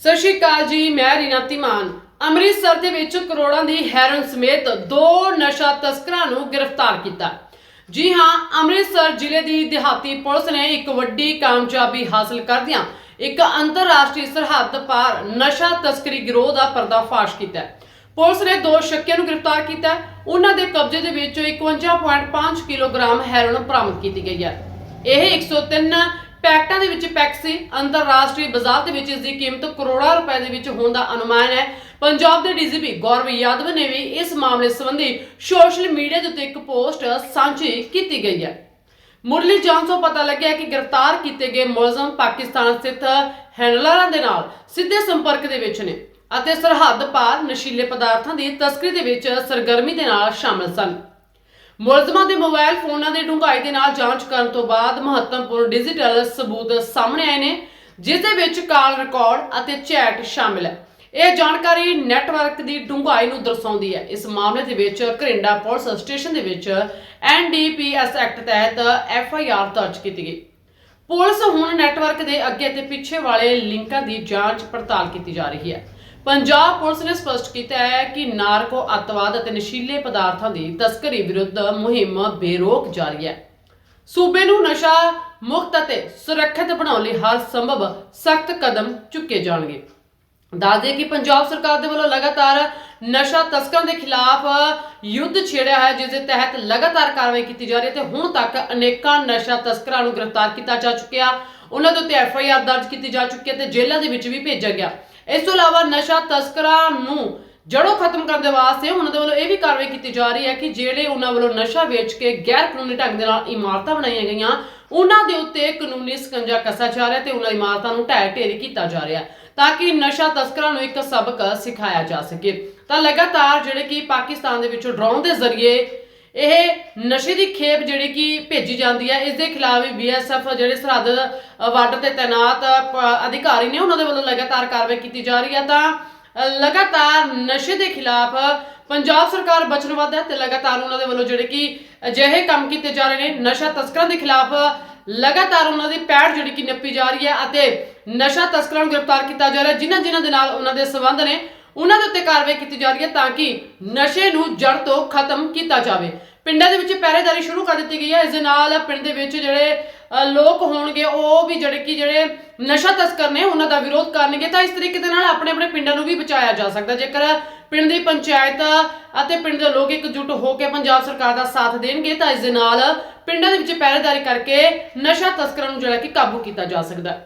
ਸਤਿ ਸ਼੍ਰੀ ਅਕਾਲ ਜੀ, ਮੈਂ ਰੀਨਾ ਧੀਮਾਨ। ਅੰਮ੍ਰਿਤਸਰ ਦੇ ਵਿੱਚ ਕਰੋੜਾਂ ਦੀ ਹੈਰੋਇਨ ਸਮੇਤ ਦੋ ਨਸ਼ਾ ਤਸਕਰਾਂ ਨੂੰ ਗ੍ਰਿਫਤਾਰ ਕੀਤਾ। ਜੀ ਹਾਂ, ਅੰਮ੍ਰਿਤਸਰ ਜ਼ਿਲ੍ਹੇ ਦੀ ਦਿਹਾਤੀ ਪੁਲਿਸ ਨੇ ਇੱਕ ਵੱਡੀ ਕਾਮਯਾਬੀ ਹਾਸਲ ਕਰਦਿਆਂ ਇੱਕ ਅੰਤਰਰਾਸ਼ਟਰੀ ਸਰਹੱਦ ਪਾਰ ਨਸ਼ਾ ਤਸਕਰੀ ਗਿਰੋਹ ਦਾ ਪਰਦਾਫਾਸ਼ ਕੀਤਾ। ਪੁਲਿਸ ਨੇ ਦੋ ਸ਼ੱਕੀਆਂ ਨੂੰ ਗ੍ਰਿਫਤਾਰ ਕੀਤਾ। ਉਹਨਾਂ ਦੇ ਕਬਜ਼ੇ ਦੇ ਵਿੱਚੋਂ 51.5 ਕਿਲੋਗ੍ਰਾਮ ਹੈਰੋਇਨ ਬਰਾਮਦ ਕੀਤੀ ਗਈ ਹੈ। ਇਹ 103 ਪੈਕਟਾਂ ਦੇ ਵਿੱਚ ਪੈਕ ਸੀ। ਅੰਤਰਰਾਸ਼ਟਰੀ ਬਾਜ਼ਾਰ ਦੇ ਵਿੱਚ ਇਸ ਦੀ ਕੀਮਤ ਕਰੋੜਾਂ ਰੁਪਏ ਦੇ ਵਿੱਚ ਹੋਣ ਦਾ ਅਨੁਮਾਨ ਹੈ। ਪੰਜਾਬ ਦੇ ਡੀਜੀਪੀ ਗੌਰਵ ਯਾਦਵ ਨੇ ਵੀ ਇਸ ਮਾਮਲੇ ਸੰਬੰਧੀ ਸੋਸ਼ਲ ਮੀਡੀਆ ਦੇ ਉੱਤੇ ਇੱਕ ਪੋਸਟ ਸਾਂਝੀ ਕੀਤੀ ਗਈ ਹੈ। ਮੁਰਲੀ ਜਾਂਚ ਤੋਂ ਪਤਾ ਲੱਗਿਆ ਕਿ ਗ੍ਰਿਫਤਾਰ ਕੀਤੇ ਗਏ ਮੁਲਜ਼ਮ ਪਾਕਿਸਤਾਨ ਸਥਿਤ ਹੈਂਡਲਰਾਂ ਦੇ ਨਾਲ ਸਿੱਧੇ ਸੰਪਰਕ ਦੇ ਵਿੱਚ ਨੇ ਅਤੇ ਸਰਹੱਦ ਪਾਰ ਨਸ਼ੀਲੇ ਪਦਾਰਥਾਂ ਦੀ ਤਸਕਰੀ ਦੇ ਵਿੱਚ ਸਰਗਰਮੀ ਦੇ ਨਾਲ ਸ਼ਾਮਲ ਸਨ। ਮੁਲਜ਼ਮਾਂ ਦੇ ਮੋਬਾਈਲ ਫੋਨਾਂ ਦੀ ਡੂੰਘਾਈ ਦੇ ਨਾਲ ਜਾਂਚ ਕਰਨ ਤੋਂ ਬਾਅਦ ਮਹੱਤਵਪੂਰਨ ਡਿਜੀਟਲ ਸਬੂਤ ਸਾਹਮਣੇ ਆਏ ਨੇ, ਜਿਸ ਦੇ ਵਿੱਚ ਕਾਲ ਰਿਕਾਰਡ ਅਤੇ ਚੈਟ ਸ਼ਾਮਿਲ ਹੈ। ਇਹ ਜਾਣਕਾਰੀ ਨੈਟਵਰਕ ਦੀ ਡੂੰਘਾਈ ਨੂੰ ਦਰਸਾਉਂਦੀ ਹੈ। ਇਸ ਮਾਮਲੇ ਦੇ ਵਿੱਚ ਘਰਿੰਡਾ ਪੁਲਿਸ ਸਟੇਸ਼ਨ ਦੇ ਵਿੱਚ ਐਨਡੀਪੀਐਸ ਐਕਟ ਤਹਿਤ ਐਫਆਈਆਰ ਦਰਜ ਕੀਤੀ ਗਈ। ਪੁਲਿਸ ਹੁਣ ਨੈਟਵਰਕ ਦੇ ਅੱਗੇ ਤੇ ਪਿੱਛੇ ਵਾਲੇ ਲਿੰਕਾਂ ਦੀ ਜਾਂਚ ਪੜਤਾਲ ਕੀਤੀ ਜਾ ਰਹੀ ਹੈ। ਪੰਜਾਬ ਪੁਲਿਸ ਨੇ ਸਪਸ਼ਟ ਕੀਤਾ ਹੈ ਕਿ ਨਾਰਕੋ ਅੱਤਵਾਦ ਅਤੇ ਨਸ਼ੀਲੇ ਪਦਾਰਥਾਂ ਦੀ ਤਸਕਰੀ ਵਿਰੁੱਧ ਮੁਹਿੰਮ ਬੇਰੋਕ ਜਾਰੀ ਹੈ। ਸੂਬੇ ਨੂੰ ਨਸ਼ਾ ਮੁਕਤ ਅਤੇ ਸੁਰੱਖਿਅਤ ਬਣਾਉਣ ਲਈ ਹਰ ਸੰਭਵ ਸਖਤ ਕਦਮ ਚੁੱਕੇ ਜਾਣਗੇ। ਦੱਸਦੇ ਕਿ ਪੰਜਾਬ ਸਰਕਾਰ ਦੇ ਵੱਲੋਂ ਲਗਾਤਾਰ ਨਸ਼ਾ ਤਸਕਰਾਂ ਦੇ ਖਿਲਾਫ ਯੁੱਧ ਛੇੜਿਆ ਹੈ, ਜਿਸ ਦੇ ਤਹਿਤ ਲਗਾਤਾਰ ਕਾਰਵਾਈ ਕੀਤੀ ਜਾ ਰਹੀ ਹੈ ਤੇ ਹੁਣ ਤੱਕ ਅਨੇਕਾਂ ਨਸ਼ਾ ਤਸਕਰਾਂ ਨੂੰ ਗ੍ਰਿਫਤਾਰ ਕੀਤਾ ਜਾ ਚੁੱਕਿਆ। ਉਹਨਾਂ ਦੇ ਉੱਤੇ ਐਫ ਆਈ ਆਰ ਦਰਜ ਕੀਤੀ ਜਾ ਚੁੱਕੀ ਹੈ ਤੇ ਜੇਲ੍ਹਾਂ ਦੇ ਵਿੱਚ ਵੀ ਭੇਜਿਆ ਗਿਆ। ਇਸ ਤੋਂ ਇਲਾਵਾ ਨਸ਼ਾ ਤਸਕਰਾਂ ਨੂੰ ਜੜੋਂ ਖਤਮ ਕਰਨ ਦੇ ਵਾਸਤੇ ਉਹਨਾਂ ਦੇ ਵੱਲੋਂ ਇਹ ਵੀ ਕਾਰਵਾਈ ਕੀਤੀ ਜਾ ਰਹੀ ਹੈ ਕਿ ਜਿਹੜੇ ਉਹਨਾਂ ਵੱਲੋਂ ਨਸ਼ਾ ਵੇਚ ਕੇ ਗੈਰ ਕਾਨੂੰਨੀ ਢੰਗ ਦੇ ਨਾਲ ਇਮਾਰਤਾਂ ਬਣਾਈਆਂ ਗਈਆਂ, ਉਹਨਾਂ ਦੇ ਉੱਤੇ ਕਾਨੂੰਨੀ ਸਕੰਜਾ ਕੱਸਾ ਜਾ ਰਿਹਾ ਤੇ ਉਹਨਾਂ ਇਮਾਰਤਾਂ ਨੂੰ ਢਹਿ ਢੇਰੀ ਕੀਤਾ ਜਾ ਰਿਹਾ ਤਾਂ ਕਿ ਨਸ਼ਾ ਤਸਕਰਾਂ ਨੂੰ ਇੱਕ ਸਬਕ ਸਿਖਾਇਆ ਜਾ ਸਕੇ। ਤਾਂ ਲਗਾਤਾਰ ਜਿਹੜੇ ਕਿ ਪਾਕਿਸਤਾਨ ਦੇ ਵਿੱਚੋਂ ਡਰੋਨ ਦੇ ਜ਼ਰੀਏ ਇਹ ਨਸ਼ੇ ਦੀ ਖੇਪ ਜਿਹੜੀ ਕਿ ਭੇਜੀ ਜਾਂਦੀ ਹੈ, ਇਸ ਦੇ ਖਿਲਾਫ ਵੀ ਬੀਐਸਐਫ ਜਿਹੜੇ ਸਰਹੱਦ ਵਾਟਰ ਤੇ ਤਾਇਨਾਤ ਅਧਿਕਾਰੀ ਨੇ ਉਹਨਾਂ ਦੇ ਵੱਲੋਂ ਲਗਾਤਾਰ ਕਾਰਵਾਈ ਕੀਤੀ ਜਾ ਰਹੀ ਹੈ। ਤਾਂ ਲਗਾਤਾਰ ਨਸ਼ੇ ਦੇ ਖਿਲਾਫ ਪੰਜਾਬ ਸਰਕਾਰ ਵਚਨਬੱਧ ਹੈ ਤੇ ਲਗਾਤਾਰ ਉਹਨਾਂ ਦੇ ਵੱਲੋਂ ਜਿਹੜੇ ਕਿ ਅਜਿਹੇ ਕੰਮ ਕੀਤੇ ਜਾ ਰਹੇ ਨੇ, ਨਸ਼ਾ ਤਸਕਰਾਂ ਦੇ ਖਿਲਾਫ ਲਗਾਤਾਰ ਉਹਨਾਂ ਦੀ ਪੈੜ ਜਿਹੜੀ ਕਿ ਨੱਪੀ ਜਾ ਰਹੀ ਹੈ ਅਤੇ ਨਸ਼ਾ ਤਸਕਰਾਂ ਨੂੰ ਗ੍ਰਿਫਤਾਰ ਕੀਤਾ ਜਾ ਰਿਹਾ ਜਿਨ੍ਹਾਂ ਜਿਨ੍ਹਾਂ ਦੇ ਨਾਲ ਉਹਨਾਂ ਦੇ ਸਬੰਧ ਨੇ। ਉਹਨਾਂ ਦੇ ਉੱਤੇ ਕਾਰਵਾਈ ਕੀਤੀ ਜਾ ਰਹੀ ਹੈ ਤਾਂ ਕਿ ਨਸ਼ੇ ਨੂੰ ਜੜ ਤੋਂ ਖਤਮ ਕੀਤਾ ਜਾਵੇ। ਪਿੰਡਾਂ ਦੇ ਵਿੱਚ ਪਹਿਰੇਦਾਰੀ ਸ਼ੁਰੂ ਕਰ ਦਿੱਤੀ ਗਈ ਹੈ। ਇਸ ਦੇ ਨਾਲ ਪਿੰਡ ਦੇ ਵਿੱਚ ਜਿਹੜੇ ਲੋਕ ਹੋਣਗੇ, ਉਹ ਵੀ ਜਿਹੜੇ ਕਿ ਜਿਹੜੇ ਨਸ਼ਾ ਤਸਕਰ ਨੇ, ਉਹਨਾਂ ਦਾ ਵਿਰੋਧ ਕਰਨਗੇ। ਤਾਂ ਇਸ ਤਰੀਕੇ ਦੇ ਨਾਲ ਆਪਣੇ ਆਪਣੇ ਪਿੰਡਾਂ ਨੂੰ ਵੀ ਬਚਾਇਆ ਜਾ ਸਕਦਾ ਜੇਕਰ ਪਿੰਡ ਦੀ ਪੰਚਾਇਤ ਅਤੇ ਪਿੰਡ ਦੇ ਲੋਕ ਇਕਜੁੱਟ ਹੋ ਕੇ ਪੰਜਾਬ ਸਰਕਾਰ ਦਾ ਸਾਥ ਦੇਣਗੇ, ਤਾਂ ਇਸ ਦੇ ਨਾਲ ਪਿੰਡਾਂ ਦੇ ਵਿੱਚ ਪਹਿਰੇਦਾਰੀ ਕਰਕੇ ਨਸ਼ਾ ਤਸਕਰਾਂ ਨੂੰ ਜਿਹੜਾ ਕਿ ਕਾਬੂ ਕੀਤਾ ਜਾ ਸਕਦਾ